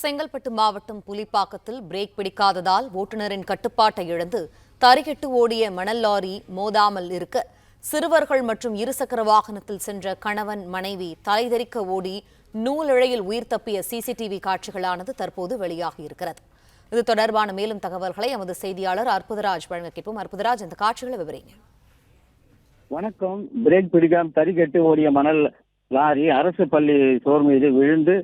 செங்கல்பட்டு மாவட்டம் புலிப்பாக்கத்தில் பிரேக் பிடிக்காததால் ஓட்டுநரின் கட்டுப்பாட்டை இழந்து தறிகெட்டு ஓடிய மணல் லாரி மோதாமல் இருக்க சிறுவர்கள் மற்றும் இருசக்கர வாகனத்தில் சென்ற கணவன் மனைவி தலைதெறிக்க ஓடி நூலிழையில் உயிர் தப்பிய சிசிடிவி காட்சிகளானது தற்போது வெளியாகியிருக்கிறது இது தொடர்பான மேலும் தகவல்களை எமது செய்தியாளர் அற்புதராஜ் வழங்க கேட்போம். அற்புதராஜ் இந்த காட்சிகளை விவரிங்க. வணக்கம். பிரேக் பிடிக்காம தறி தறிக்கட்டு ஓடிய மணல் லாரி அரசு பள்ளி சோர் மீது விழுந்து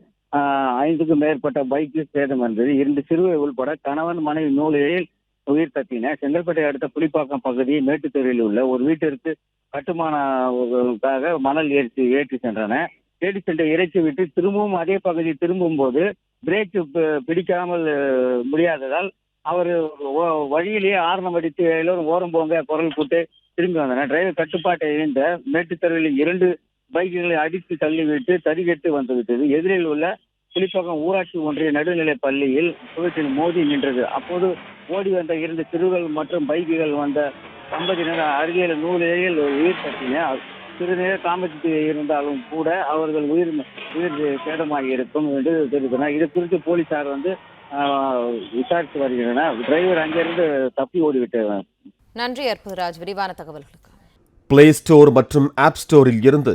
ஐந்துக்கும் மேற்பட்ட பைக்கு சேதம் இருந்தது இரண்டு சிறுவை உள்பட கணவன் மனைவி நூலில் உயிர் தப்பின செங்கல்பட்டை அடுத்த புலிப்பாக்கம் பகுதி மேட்டுத்தெருவில் உள்ள ஒரு வீட்டிற்கு கட்டுமானக்காக மணல் ஏற்றி ஏற்றி சென்றன. ஏற்றி சென்ற இறைச்சி விட்டு திரும்பவும் அதே பகுதி திரும்பும் போது பிரேக் பிடிக்காமல் முடியாததால் அவர் வழியிலேயே ஆரணம் அடித்து எல்லோரும் ஓரம் போங்க குரல் கூட்டு திரும்பி வந்தனர். டிரைவர் கட்டுப்பாட்டை இழந்த மேட்டுத்தருவில் இரண்டு பைக்குகளை அடித்து தள்ளிவிட்டு தறிகெட்டு வந்துவிட்டது. எதிரில் உள்ள புலிப்பக்கம் ஊராட்சி ஒன்றிய நடுநிலைப் பள்ளியில் சுவற்றில் மோதி நின்றது. அப்போது ஓடி வந்த இரண்டு சிறுகள் மற்றும் பைக்குகள் வந்த தம்பதியினர் அருகில் நூலில் உயிர் தட்டின சிறுநேர தாமதித்து இருந்தாலும் கூட அவர்கள் உயிர் உயிர் சேதமாகி இருக்கும் என்று தெரிவித்தனர். இது குறித்து போலீசார் வந்து ஆஹ், விசாரித்து வருகின்றனர். டிரைவர் அங்கிருந்து தப்பி ஓடிவிட்டார் நன்றி அற்புதராஜ். விரிவான தகவல்களுக்கு. பிளே ஸ்டோர் மற்றும் ஆப் ஸ்டோரில் இருந்து